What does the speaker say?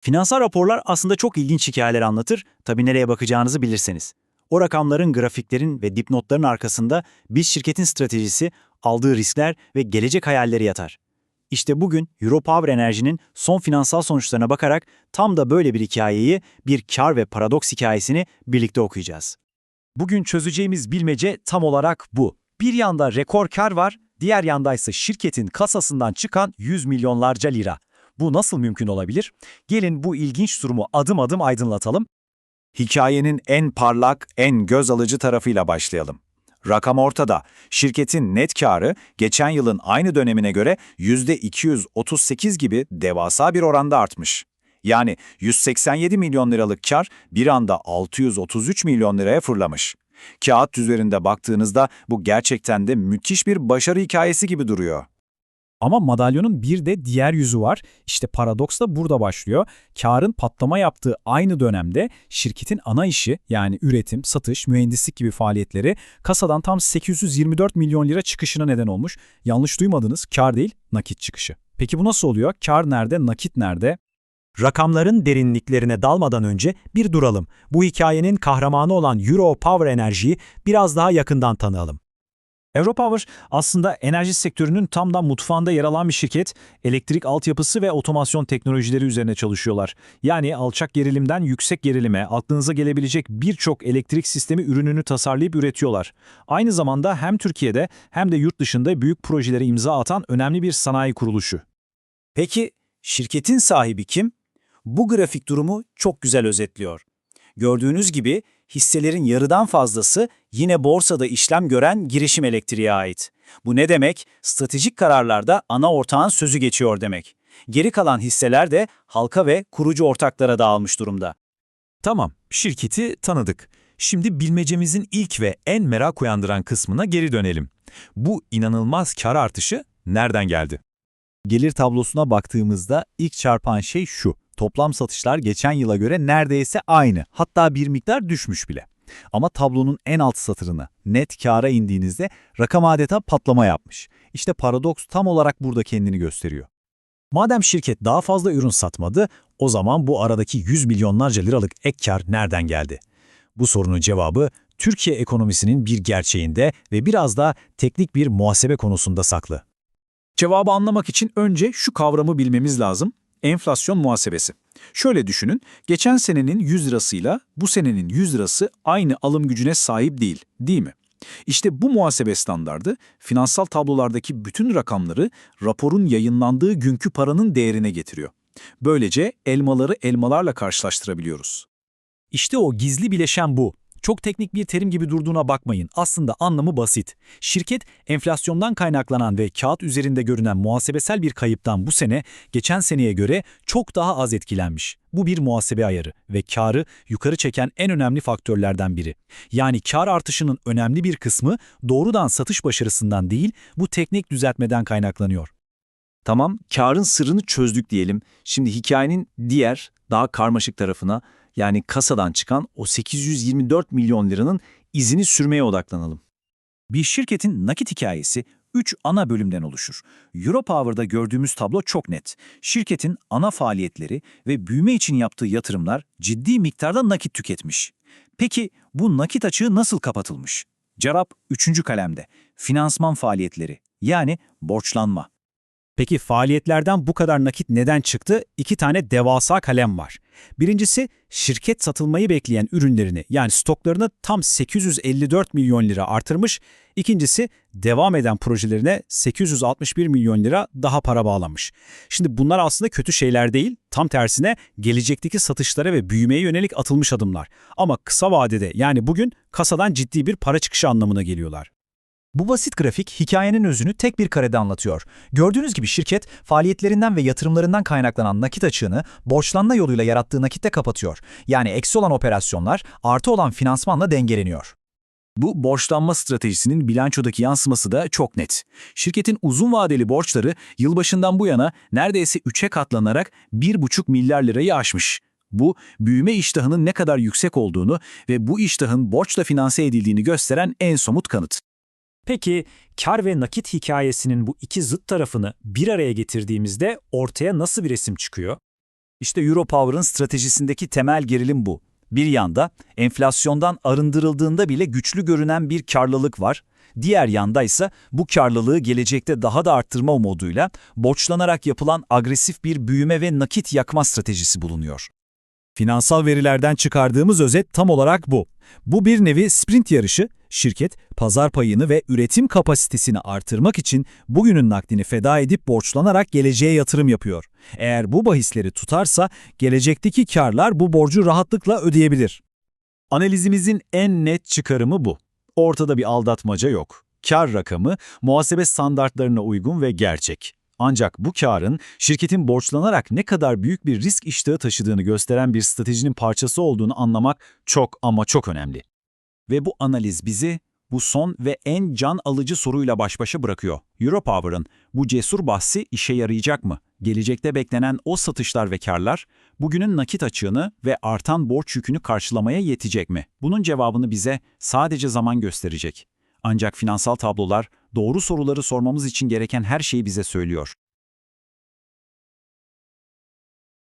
Finansal raporlar aslında çok ilginç hikayeler anlatır, tabii nereye bakacağınızı bilirseniz. O rakamların, grafiklerin ve dipnotların arkasında biz şirketin stratejisi, aldığı riskler ve gelecek hayalleri yatar. İşte bugün Europower Enerji'nin son finansal sonuçlarına bakarak tam da böyle bir hikayeyi, bir kar ve paradoks hikayesini birlikte okuyacağız. Bugün çözeceğimiz bilmece tam olarak bu. Bir yanda rekor kar var, diğer yandaysa şirketin kasasından çıkan 100 milyonlarca lira. Bu nasıl mümkün olabilir? Gelin bu ilginç durumu adım adım aydınlatalım. Hikayenin en parlak, en göz alıcı tarafıyla başlayalım. Rakam ortada. Şirketin net karı geçen yılın aynı dönemine göre %238 gibi devasa bir oranda artmış. Yani 187 milyon liralık kar bir anda 633 milyon liraya fırlamış. Kağıt üzerinde baktığınızda bu gerçekten de müthiş bir başarı hikayesi gibi duruyor. Ama madalyonun bir de diğer yüzü var. İşte paradoks da burada başlıyor. Karın patlama yaptığı aynı dönemde şirketin ana işi yani üretim, satış, mühendislik gibi faaliyetleri kasadan tam 824 milyon lira çıkışına neden olmuş. Yanlış duymadınız, kar değil, nakit çıkışı. Peki bu nasıl oluyor? Kar nerede, nakit nerede? Rakamların derinliklerine dalmadan önce bir duralım. Bu hikayenin kahramanı olan Euro Power Enerji'yi biraz daha yakından tanıyalım. Europower aslında enerji sektörünün tam da mutfağında yer alan bir şirket. Elektrik altyapısı ve otomasyon teknolojileri üzerine çalışıyorlar. Yani alçak gerilimden yüksek gerilime aklınıza gelebilecek birçok elektrik sistemi ürününü tasarlayıp üretiyorlar. Aynı zamanda hem Türkiye'de hem de yurt dışında büyük projelere imza atan önemli bir sanayi kuruluşu. Peki şirketin sahibi kim? Bu grafik durumu çok güzel özetliyor. Gördüğünüz gibi hisselerin yarıdan fazlası yine borsada işlem gören girişim elektriğe ait. Bu ne demek? Stratejik kararlarda ana ortağın sözü geçiyor demek. Geri kalan hisseler de halka ve kurucu ortaklara dağılmış durumda. Tamam, şirketi tanıdık. Şimdi bilmecemizin ilk ve en merak uyandıran kısmına geri dönelim. Bu inanılmaz kar artışı nereden geldi? Gelir tablosuna baktığımızda ilk çarpan şey şu. Toplam satışlar geçen yıla göre neredeyse aynı. Hatta bir miktar düşmüş bile. Ama tablonun en alt satırını net kâra indiğinizde rakam adeta patlama yapmış. İşte paradoks tam olarak burada kendini gösteriyor. Madem şirket daha fazla ürün satmadı, o zaman bu aradaki 100 milyonlarca liralık ek kar nereden geldi? Bu sorunun cevabı Türkiye ekonomisinin bir gerçeğinde ve biraz da teknik bir muhasebe konusunda saklı. Cevabı anlamak için önce şu kavramı bilmemiz lazım. Enflasyon muhasebesi. Şöyle düşünün, geçen senenin 100 lirasıyla bu senenin 100 lirası aynı alım gücüne sahip değil, değil mi? İşte bu muhasebe standardı, finansal tablolardaki bütün rakamları raporun yayınlandığı günkü paranın değerine getiriyor. Böylece elmaları elmalarla karşılaştırabiliyoruz. İşte o gizli bileşen bu. Çok teknik bir terim gibi durduğuna bakmayın. Aslında anlamı basit. Şirket enflasyondan kaynaklanan ve kağıt üzerinde görünen muhasebesel bir kayıptan bu sene geçen seneye göre çok daha az etkilenmiş. Bu bir muhasebe ayarı ve karı yukarı çeken en önemli faktörlerden biri. Yani kar artışının önemli bir kısmı doğrudan satış başarısından değil, bu teknik düzeltmeden kaynaklanıyor. Tamam, karın sırrını çözdük diyelim. Şimdi hikayenin diğer, daha karmaşık tarafına, yani kasadan çıkan o 824 milyon liranın izini sürmeye odaklanalım. Bir şirketin nakit hikayesi 3 ana bölümden oluşur. Europower'da gördüğümüz tablo çok net. Şirketin ana faaliyetleri ve büyüme için yaptığı yatırımlar ciddi miktarda nakit tüketmiş. Peki bu nakit açığı nasıl kapatılmış? Cevap 3. kalemde. Finansman faaliyetleri yani borçlanma. Peki faaliyetlerden bu kadar nakit neden çıktı? İki tane devasa kalem var. Birincisi şirket satılmayı bekleyen ürünlerini yani stoklarını tam 854 milyon lira artırmış. İkincisi devam eden projelerine 861 milyon lira daha para bağlamış. Şimdi bunlar aslında kötü şeyler değil, tam tersine gelecekteki satışlara ve büyümeye yönelik atılmış adımlar. Ama kısa vadede yani bugün kasadan ciddi bir para çıkışı anlamına geliyorlar. Bu basit grafik hikayenin özünü tek bir karede anlatıyor. Gördüğünüz gibi şirket faaliyetlerinden ve yatırımlarından kaynaklanan nakit açığını borçlanma yoluyla yarattığı nakitte kapatıyor. Yani eksi olan operasyonlar artı olan finansmanla dengeleniyor. Bu borçlanma stratejisinin bilançodaki yansıması da çok net. Şirketin uzun vadeli borçları yılbaşından bu yana neredeyse 3'e katlanarak 1,5 milyar lirayı aşmış. Bu, büyüme iştahının ne kadar yüksek olduğunu ve bu iştahın borçla finanse edildiğini gösteren en somut kanıt. Peki kar ve nakit hikayesinin bu iki zıt tarafını bir araya getirdiğimizde ortaya nasıl bir resim çıkıyor? İşte Europower'ın stratejisindeki temel gerilim bu. Bir yanda enflasyondan arındırıldığında bile güçlü görünen bir karlılık var. Diğer yanda ise bu karlılığı gelecekte daha da arttırma umuduyla borçlanarak yapılan agresif bir büyüme ve nakit yakma stratejisi bulunuyor. Finansal verilerden çıkardığımız özet tam olarak bu. Bu bir nevi sprint yarışı. Şirket, pazar payını ve üretim kapasitesini artırmak için bugünün nakdini feda edip borçlanarak geleceğe yatırım yapıyor. Eğer bu bahisleri tutarsa gelecekteki karlar bu borcu rahatlıkla ödeyebilir. Analizimizin en net çıkarımı bu. Ortada bir aldatmaca yok. Kar rakamı muhasebe standartlarına uygun ve gerçek. Ancak bu karın şirketin borçlanarak ne kadar büyük bir risk iştahı taşıdığını gösteren bir stratejinin parçası olduğunu anlamak çok ama çok önemli. Ve bu analiz bizi bu son ve en can alıcı soruyla baş başa bırakıyor. Europower'ın bu cesur bahsi işe yarayacak mı? Gelecekte beklenen o satışlar ve karlar bugünün nakit açığını ve artan borç yükünü karşılamaya yetecek mi? Bunun cevabını bize sadece zaman gösterecek. Ancak finansal tablolar doğru soruları sormamız için gereken her şeyi bize söylüyor.